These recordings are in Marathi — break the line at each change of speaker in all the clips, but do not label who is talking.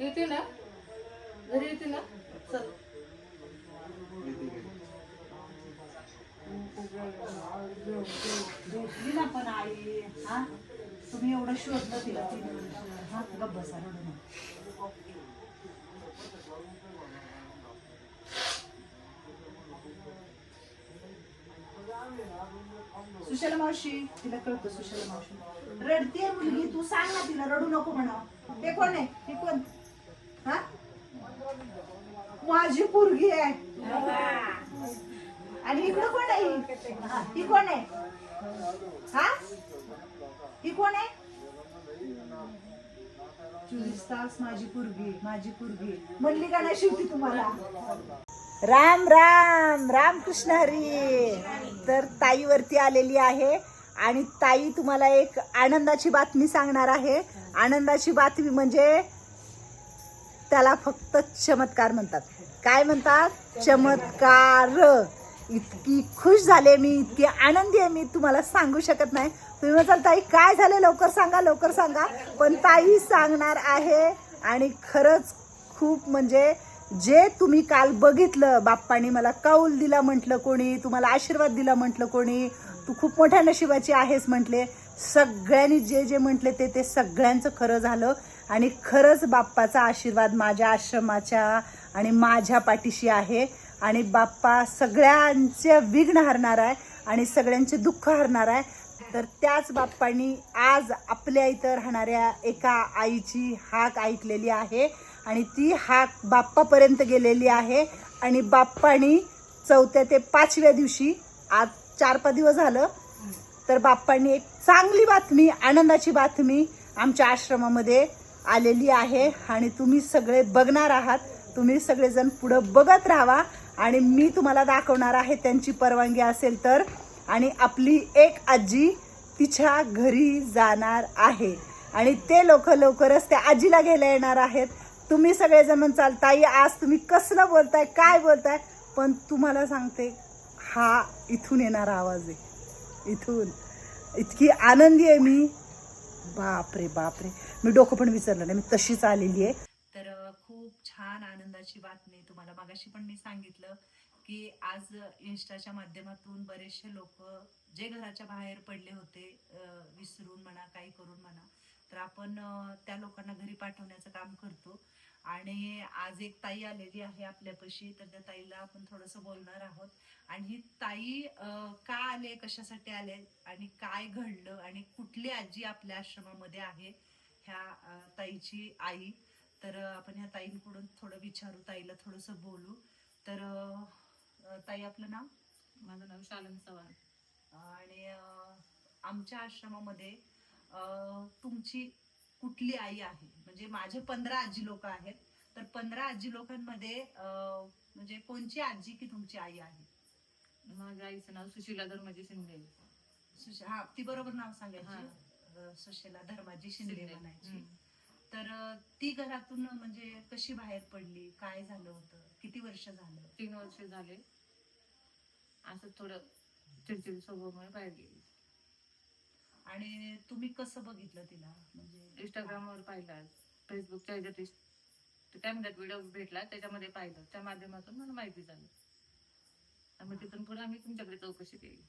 येते ना? घरी येते ना? चल.
ना पण आई. हा? तुम्ही एवढं शोधलं तिला. तीन हा गप्प बसा रडू नका. मावशी तिला कळतं सुशल मावशी. रडते मुलगी तू सांग ना तिला रडू नको म्हणा. ते कोण आहे? हे कोण? माझी पोरगी आहे. आणि इकडं कोण आहे? ही? कोण आहे? हा? ही कोण आहे? चोवीस तास माझी पोरगी माझी पोरगी म्हणली का नाही शिवती तुम्हाला? राम राम राम कृष्ण हरी. तर ताईवरती आलेली आहे आणि ताई तुम्हाला एक आनंदाची बातमी सांगणार आहे. आनंदाची बातमी म्हणजे त्याला फक्त चमत्कार म्हणतात. काय म्हणतात? चमत्कार. इतकी खुश झाले मी इतकी आनंदी आहे मी तुम्हाला सांगू शकत नाही. तुम्ही म्हणाल ताई काय झाले? लवकर सांगा लवकर सांगा. पण ताई सांगणार आहे आणि खरंच खूप म्हणजे जे तुम्ही काल बघितलं बाप्पानी मला कौल दिला म्हटलं कोणी तुम्हाला आशीर्वाद दिला म्हटलं कोणी तू खूप मोठ्या नशिबाची आहेस म्हटले. सगळ्यांनी जे जे म्हटले ते ते सगळ्यांचं खरं झालं. आणि खरंच बाप्पाचा आशीर्वाद माझ्या आश्रमाच्या आणि माझ्या पाठीशी आहे. आणि बाप्पा सगळ्यांचे विघ्न हरणार आहे आणि सगळ्यांचे दुःख हरणार आहे. तर त्याच बाप्पांनी आज आपल्या इथं राहणाऱ्या एका आईची हाक ऐकलेली आहे. आणि ती हाक बाप्पापर्यंत गेलेली आहे. आणि बाप्पानी चौथ्या ते पाचव्या दिवशी आज चार पाच दिवस झालं तर बाप्पांनी एक चांगली बातमी आनंदाची बातमी आमच्या आश्रमामध्ये आलेली आहे आणि तुम्ही सगळे बघणार आहात. तुम्ही सगळेजण पुढं बघत राहा आणि मी तुम्हाला दाखवणार आहे त्यांची परवानगी असेल तर. आणि आपली एक आजी तिच्या घरी जाणार आहे. आणि ते लोक लवकरच त्या आजीला घ्यायला येणार आहेत. तुम्ही सगळेजण म्हणताल ताई आज तुम्ही कसलं बोलताय? काय बोलताय? पण तुम्हाला सांगते हा इथून येणारा आवाज आहे. इथून. इतकी आनंदी आहे मी. बापरे बापरे. मी डोकं पण विसरलं नाही मी तशीच आलेली आहे. तर खूप छान आनंदाची बातमी तुम्हाला. मागाशी पण मी सांगितलं की आज इन्स्टाच्या माध्यमातून बरेचसे लोक जे घराच्या बाहेर पडले होते विसरून म्हणा काही करून म्हणा तर आपण त्या लोकांना घरी पाठवण्याचं काम करतो. आणि आज एक ताई आलेली आहे आपल्यापाशी तर त्या ताईला आपण थोडंसं बोलणार आहोत. आणि ही ताई का आले कशासाठी आले आणि काय घडलं आणि कुठली आजी आपल्या आश्रमामध्ये आहे ह्या ताईची आई. तर आपण ह्या ताईंकडून थोडं विचारू ताईला थोडंसं बोलू. तर ताई आपलं नाव?
माझं नाव शालन चव्हाण.
आणि आमच्या आश्रमामध्ये तुमची कुठली आई आहे? म्हणजे माझे पंधरा आजी लोक आहेत. तर पंधरा आजी लोकांमध्ये म्हणजे कोणची आजी की तुमची आई आहे?
माझ्या आईचं नाव सुशीला धर्माजी शिंदे.
सुश- हा ती बरोबर नाव
हा.
सांगायची सुशीला धर्माजी शिंदे. म्हणायची. तर ती घरातून म्हणजे कशी बाहेर पडली? काय झालं होतं? किती वर्ष झालं?
तीन वर्ष झाले. असं थोडं चिडचिड स्वभावामुळे बाहेर गेली.
आणि तुम्ही कसं बघितलं तिला? म्हणजे
इंस्टाग्रामवर पाहिला फेसबुकच्या ह्याच्यात काय म्हणतात व्हिडिओ भेटला त्याच्यामध्ये पाहिलं. त्या माध्यमातून मला माहिती झाली. मग तिथून पुढे आम्ही तुमच्याकडे चौकशी केली.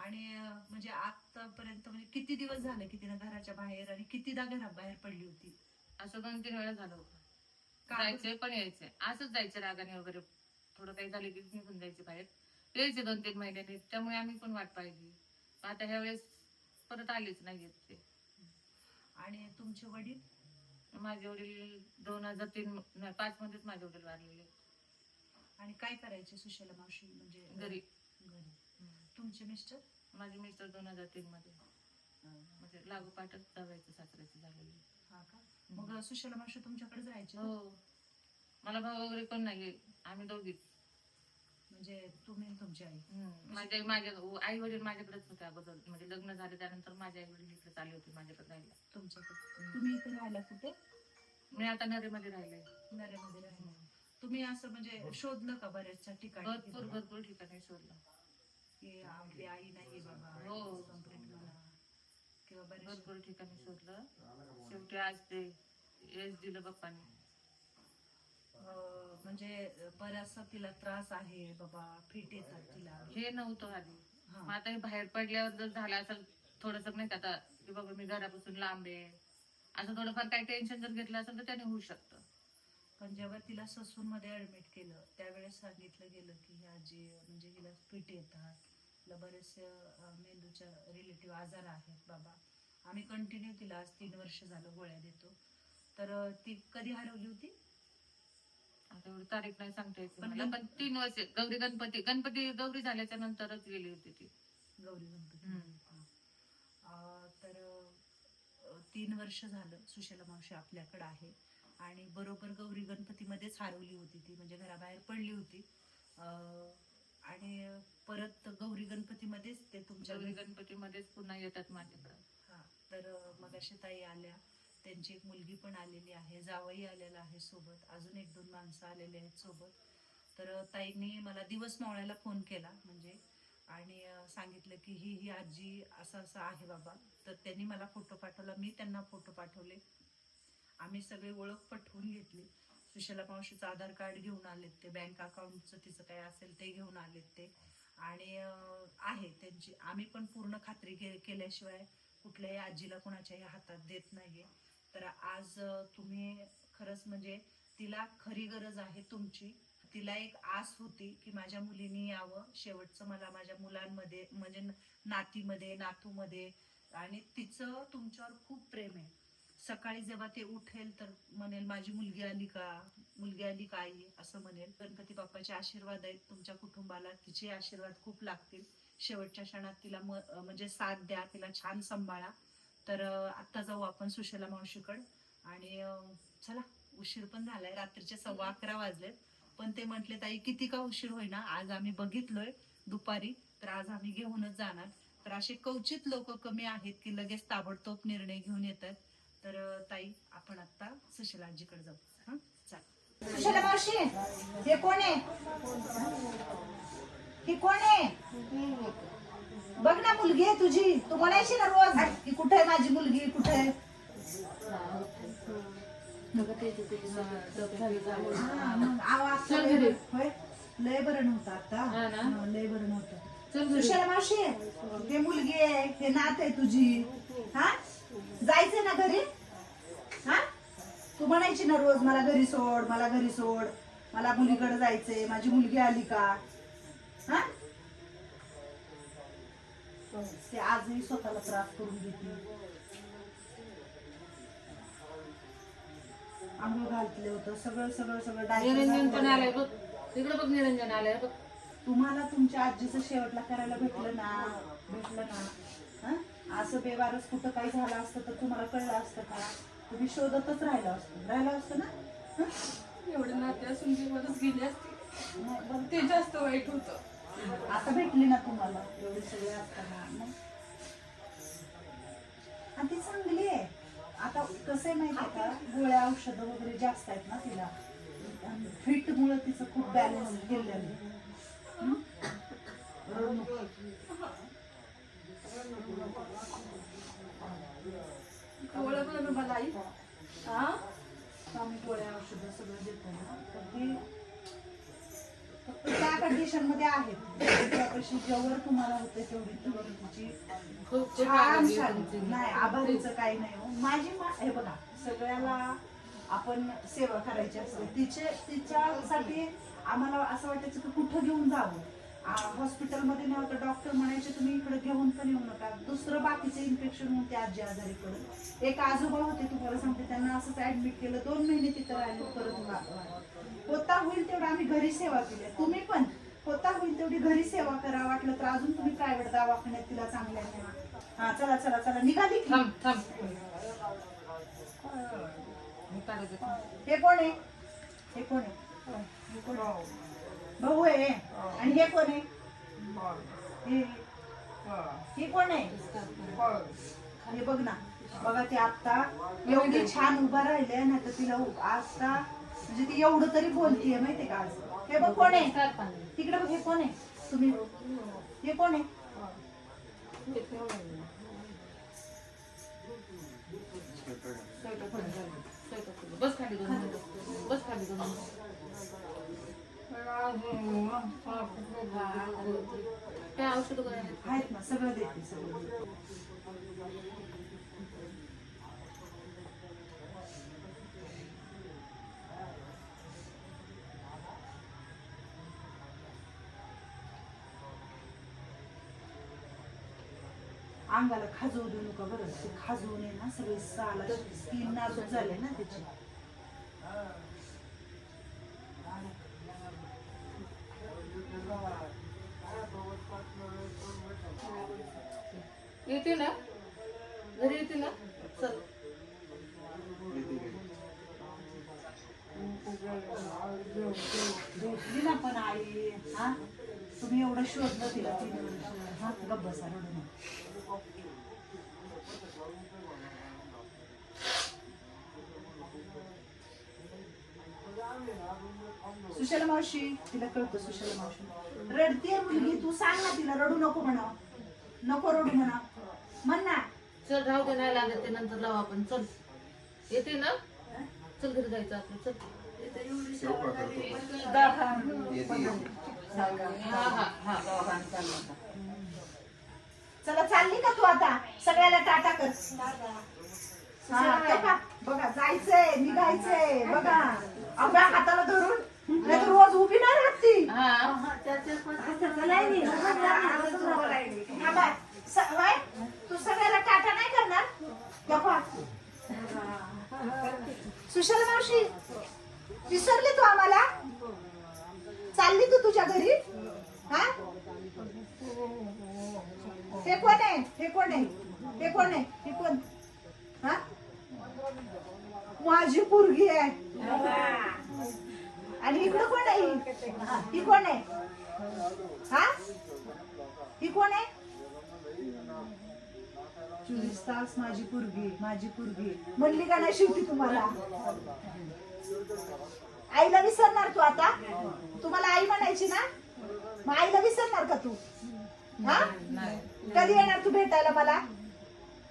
आणि म्हणजे आतापर्यंत म्हणजे किती दिवस झाले की तिनं घराच्या बाहेर आणि कितीदा घरात बाहेर पडली होती?
असं दोन तीन वेळा झालं होतं? जायचंय पण यायचंय. असंच जायचं रागाने वगैरे. थोडं काही झालं की निघून जायचे बाहेर. यायचे दोन तीन महिन्याने. त्यामुळे आम्ही पण वाट पाहिली. आता ह्या वेळेस परत आलीच नाही येत ते.
आणि तुमचे वडील?
माझे वडील दोन हजार तीन नाही, पाच मध्येच माझे वडील वारलेले.
आणि काय करायचे सुशला मावशी म्हणजे
घरी.
घरी. तुमचे मिस्टर?
माझे मिस्टर दोन हजार तीन मध्ये. म्हणजे लागोपाठच जावायचं सासऱ्याचे झालेले.
हा का? मग सुशला मावशी तुमच्याकडे जायचे का?
हो. मला भाऊ वगैरे पण नाही आम्ही दोघीच.
म्हणजे तुम्ही आणि तुमची आई.
माझ्या माझ्या आई वडील माझ्याकडेच होते अगोदर. म्हणजे लग्न झाले त्यानंतर माझे आई वडील इकडे आले होते माझ्याकडे राहायला.
तुमच्याकडे. तुम्ही इथे राहायला कुठे?
मी आता नरेमध्ये राहिले.
नऱ्यामध्ये राहायला तुम्ही असं म्हणजे शोधलं का बऱ्याचशा ठिकाणी?
भरपूर भरपूर ठिकाणी शोधलं.
की आपली आई बाबा
हो.
कंप्लेंट म्हणा किंवा बरेच
भरपूर ठिकाणी शोधलं शेवटी आज ते यश दिलं बाप्पाने.
अं, म्हणजे बराचसा तिला त्रास आहे बाबा फिट येतात तिला.
हे नव्हतं आधी.
हा.
मग आता हे बाहेर पडल्यावर जर झालं असेल थोडस नाही का आता की बाबा मी घरापासून लांब आहे. असं थोडंफार काही टेन्शन जर घेतलं असेल तर त्याने होऊ शकतं.
पण जेव्हा तिला ससून मध्ये ऍडमिट केलं त्यावेळेस सांगितलं गेलं की ही आजी म्हणजे हिला फिट येतात. तिला बरेचसे मेंदूच्या रिलेटिव्ह आजार आहेत बाबा. आम्ही कंटिन्यू तिला आज तीन वर्ष झालं गोळ्या देतो. तर ती कधी हरवली होती?
आता एवढी तारीख नाही सांगता येत
पण
मला पण तीन वर्ष गौरी गणपती गणपती गौरी झाल्याच्या नंतरच गेली होती ती.
गौरी गणपती.
हम्म.
अं, तर अं, तीन वर्ष झालं सुशला मावशी आपल्याकडे आहे. आणि बरोबर गौरी गणपतीमध्येच हरवली होती ती म्हणजे घराबाहेर पडली होती. अं, आणि परत गौरी गणपतीमध्येच ते तुमच्या
गौरी गणपतीमध्येच पुन्हा येतात माझ्याकडे.
हा तर मग अशी ताई आल्या. त्यांची एक मुलगी पण आलेली आहे. जावई आलेला आहे सोबत. अजून एक दोन माणसं आलेली आहेत सोबत. तर ताईंनी मला दिवस मावळ्याला फोन केला म्हणजे आणि सांगितलं की ही ही आजी असं असं आहे बाबा. तर त्यांनी मला फोटो पाठवला. मी त्यांना फोटो पाठवले. आम्ही सगळे ओळख पटवून घेतली. सुशला मावशीचं आधार कार्ड घेऊन आलेत ते बँक अकाउंटचं तिचं काय असेल ते घेऊन आलेत ते. आणि आहे त्यांची. आम्ही पण पूर्ण खात्री के- केल्याशिवाय कुठल्याही आजीला कोणाच्याही हातात देत नाहीये. तर आज तुम्ही खरंच म्हणजे तिला खरी गरज आहे तुमची. तिला एक आस होती की माझ्या मुलीनी यावं. शेवटचं मला माझ्या मुलांमध्ये म्हणजे नातीमध्ये नातूमध्ये. आणि तिचं तुमच्यावर खूप प्रेम आहे. सकाळी जेव्हा ते उठेल तर म्हणेल माझी मुलगी आली का? मुलगी आली का आई? असं म्हणेल. गणपती बाप्पाचे आशीर्वाद आहेत तुमच्या कुटुंबाला. तिचे आशीर्वाद खूप लागतील. शेवटच्या क्षणात तिला म्हणजे साथ द्या तिला छान सांभाळा. तर आत्ता जाऊ आपण सुशला मावशीकड. आणि चला उशीर पण झालाय. रात्रीचे सव्वा अकरा वाजलेत. पण ते म्हटले ताई किती का उशीर होईना? आज आम्ही बघितलोय दुपारी. तर आज आम्ही घेऊनच जाणार. तर असे कवचित लोक कमी आहेत की लगेच ताबडतोब निर्णय घेऊन येतात. तर ताई आपण आता सुशला आजीकडे जाऊ. हा? चालेल सुशला मावशी हे कोण आहे? ही कोण आहे? बघ ना मुलगी आहे तुझी. तू म्हणायची ना रोज. की कुठे आहे माझी मुलगी? कुठे आहे? मग आवाज लय-
घरी.
होय? लय बरं नव्हतं आता. लय बरं नव्हतं. सुशला मावशी हे मुलगी आहे हे नात आहे तुझी. हा? जायचंय ना घरी? हा? तू म्हणायची ना रोज मला घरी सोड मला घरी सोड मला मुलीकडे जायचंय माझी मुलगी आली का? हा? ते आजही स्वतःला त्रास करून घेतली आंघोळ घालतले होतं सगळं सगळं सगळं
निरंजन पण. आलंय बघ. तिकडे बघ निरंजन आलंय बघ.
तुम्हाला तुमच्या आजीचं शेवटला करायला भेटलं ना? भेटलं ना? हं? असं बेवारस कुठं काही झालं असतं तर तुम्हाला कळलं असतं का? तुम्ही शोधतच राहिलं असतं. राहिलं असतं ना?
एवढे नाते असून जीवनच गेले असते. ते जास्त वाईट होतं.
आता भेटली ना तुम्हाला? एवढे सगळे असताना मग? आणि ती चांगली आहे. आता कसं आहे माहिती आहे का? गोळ्या औषधं वगैरे जास्त आहेत ना तिला. फिट मुळे तिचं खूप बॅलन्स केलेलं आहे.
ओळखलं ना मला आई हा
आम्ही गोळ्या औषधं सगळं देतो ना तर ती फक्त त्या कंडिशनमध्ये आहेत त्यापाशी जेवढं तुम्हाला होते तेवढी तेवढी तिची
खूप
छान
आभारी
नाही आभारीचं काही नाही हो. माझी मा हे बघा सगळ्याला आपण सेवा करायची असते तिचे तिच्यासाठी आम्हाला असं वाटायचं की कुठं घेऊन जावं हॉस्पिटलमध्ये नव्हतं डॉक्टर म्हणायचे तुम्ही इकडे घेऊन पण येऊ नका. दुसरं बाकीचं इन्फेक्शन होऊन ते आजी आजारी पडत एक आजोबा होते तुम्हाला सांगते त्यांना असंच ऍडमिट केलं दोन महिने तिथं राहिले परत होता होईल तेवढं आम्ही घरी सेवा केली. तुम्ही पण होता होईल तेवढी घरी सेवा करा वाटलं तर अजून तुम्ही प्रायव्हेट दवाखान्यात तिला चांगल्या न्या. हा चला चला चला निघाली. हे. हे कोण आहे? हे कोण आहे? भाऊ आहे. आणि हे कोण आहे? हे. हे कोण आहे? हे बघ ना. बघा ती आता एवढी छान उभा राहिली ना तर तिला उ- आता म्हणजे ती एवढं तरी बोलतीये माहितीये का आज? हे बघ कोण आहे. तिकडे बघ हे कोण आहे? तुम्ही हे कोण आहे.
बस खाली दोन मिनिटं. बस खाली दोन मिनिटं. काय औषध वगैरे आहेत?
आहेत ना सगळं देते सगळं अंगाला खाजवू देऊ नका बरं ते खाजवू ना सगळे साला स्किन नाजूक झाले ना त्याची
येते ना घरी येते ना चल
भेटली ना पण आई हा? तुम्ही एवढं शोधलं तिला तीन वर्ष हा गप्प बसा रडू सुशल मावशी तिला कळतं सुशल मावशी. रडते मुलगी तू सांग ना तिला रडू नको म्हणा. नको रडू म्हणा. म्हण ना.
चल राहू दे नाही लागत ते नंतर लावू आपण. चल. येते ना? चल घरी जायचं आपलं. चल. हा हा हा
चला चालली का तू आता? सगळ्याला टाटा कर. हा, बघा जायचंय निघायचंय बघा. अगं हाताला धरून. नाही रोज उभी नाही राहत ती.
हा.
हा बाय. सगळ्याला टाटा नाही करणार. सुशल मावशी. विसरली तू आम्हाला? चालली तू तुझ्या घरी? हा? हे कोण आहे? हे कोण आहे? हे कोण आहे? हे कोण? हा? माझी पोरगी आहे. आणि इकडं कोण आहे? ही? कोण आहे? हा? ही कोण आहे? चोवीस तास माझी पुरगी माझी पुरगी म्हणली का नाही शेवटी तुम्हाला? आईला विसरणार तू आता? तुम्हाला आई म्हणायची ना? मग आईला विसरणार का तू? हा? कधी येणार तू भेटायला मला?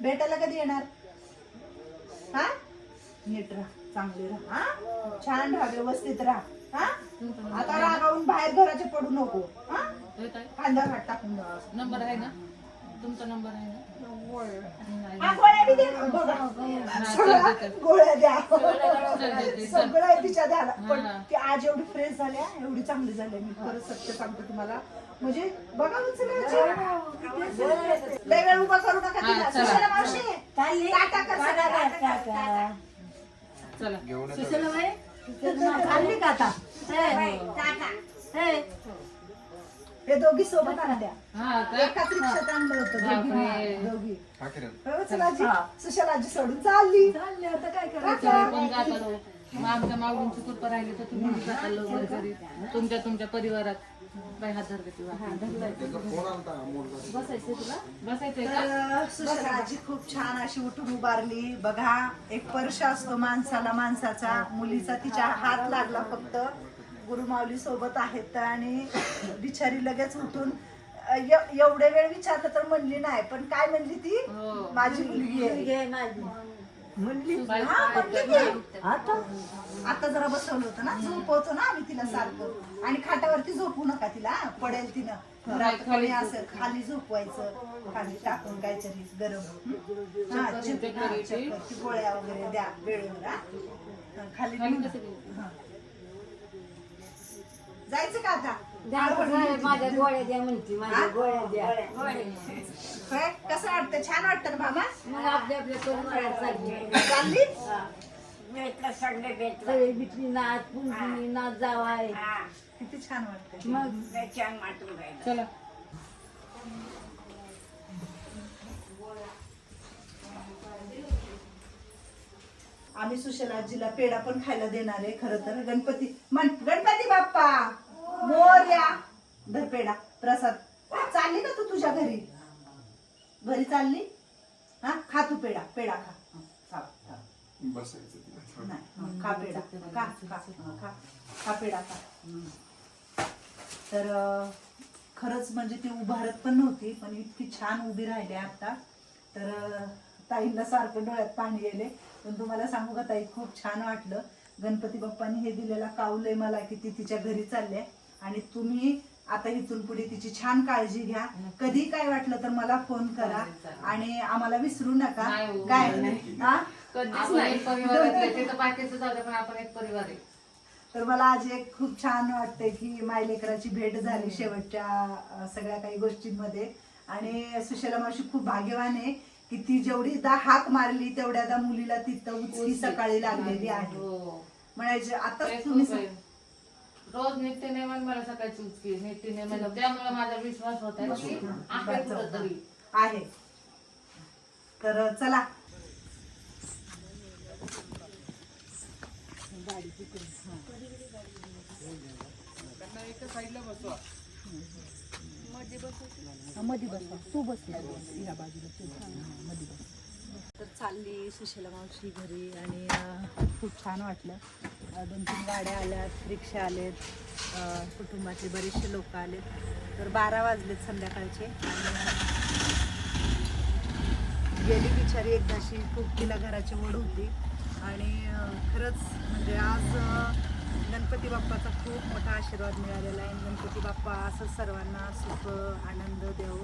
भेटायला कधी येणार? हा? नीट राहा चांगली राहा हा? छान राहा व्यवस्थित राहा हा? आता रागावून बाहेर घराचे पडू नको हा? कांदा घाट टाकून
नंबर आहे ना? तुमचा नंबर आहे ना?
गोळ्या द्या. सगळं तिच्या द्याला पण
हा.
ती आज एवढी फ्रेश झाल्या एवढी चांगली झाली मी खरं सत्य सांगते तुम्हाला. म्हणजे बघा लय वेळ उभा करू नका तिला. सुशला मावशी टाटा कर
चालली का आता?
हे दोघी सोबत आणल्या
हा
एकाच रिक्षात आणलं होतं दोघी. हा, हो, आजी. सुशलाजी सोडून चालली.
चालली आता काय करायचं?
आमच्या माऊलींची कृपा राहिली तर तुम्ही तुमच्या तुमच्या परिवारात
सुशलाजी खूप छान अशी उठून उभारली. बघा एक पर्श असतो माणसाला माणसाचा. मुलीचा तिच्या हात लागला फक्त. गुरुमाऊली सोबत आहेत आणि बिचारी लगेच उठून एवढे वेळ विचारलं तर म्हणली नाही पण काय म्हणली ती?
हो.
माझी मुलगी आहे.
म्हणली
हा
आता?
आता जरा बसवलं होतं ना झोपवतो ना आम्ही तिला सारखं. आणि खाटावरती झोपू नका तिला पडेल तिनं. रात खाली असं खाली झोपवायचं खाली टाकून काहीतरी गरम. हं? गोळ्या वगैरे द्या वेळेवर खाली जायचं का आता?
माझ्या गोळ्या द्या म्हणते माझ्या गोळ्या द्या.
होय? कसं वाटतं? छान वाटतं ना मामा?
मग आपल्या आपल्या करून चालली.
चालली?
सगळे बिटली नाच पुंजनी नाच जावाय
किती छान वाटतं.
मग?
चला.
आम्ही सुशलाजीला पेढा पण खायला देणार आहे खरं तर. गणपती म्हण गणपती बाप्पा! मोर्या! धर पेढा प्रसाद. चालली का तू तुझ्या घरी? घरी चालली? हा? खा तू पेढा पेढा खा. खा, खा. नाही खा पेढा. खा खा खा खा पेढा खा. तर खरंच म्हणजे ती उभारत पण नव्हती पण इतकी छान उभी राहिली आता. तर ताईंना सारखं डोळ्यात पाणी गेले. पण तुम्हाला सांगू का ताई खूप छान वाटलं. गणपती बाप्पांनी हे दिलेला काऊलय मला की ती तिच्या घरी चालले आणि तुम्ही आता इथून पुढे तिची छान काळजी घ्या. कधी काय वाटलं तर मला फोन करा. आणि आम्हाला विसरू नका.
हो.
काय? हा?
तर बाकीचं झालं पण आपण एक परिवार आहे.
तर मला आज एक खूप छान वाटतंय की मायलेकराची भेट झाली शेवटच्या सगळ्या काही गोष्टींमध्ये. आणि सुशला मावशी खूप भाग्यवान आहे. की ती जेवढीदा हाक मारली तेवढ्यादा मुलीला तिथं उचकी सकाळी लागलेली आहे.
हो
म्हणायचे आता तुम्ही
आहे. रोज नित्य नेमन मला सकाळची उचकी नित्य नेमन त्यामुळे माझा विश्वास होता की आहे कुठंतरी.
आहे. तर चला. मध्ये बसवा तू. बस या बाजूला तू. मध्ये बस. तर चालली सुशीला मावशी घरी आणि खूप छान वाटलं. दोन तीन गाड्या आल्यात रिक्षा आलेत कुटुंबातले बरेचसे लोक आलेत. तर बारा वाजलेत संध्याकाळचे. आणि गेली बिचारी एकदाशी खूप तिला घराची ओढ होती. आणि खरंच म्हणजे आज गणपती बाप्पाचा खूप मोठा आशीर्वाद मिळालेला आहे. गणपती बाप्पा असं सर्वांना सुख आनंद देव.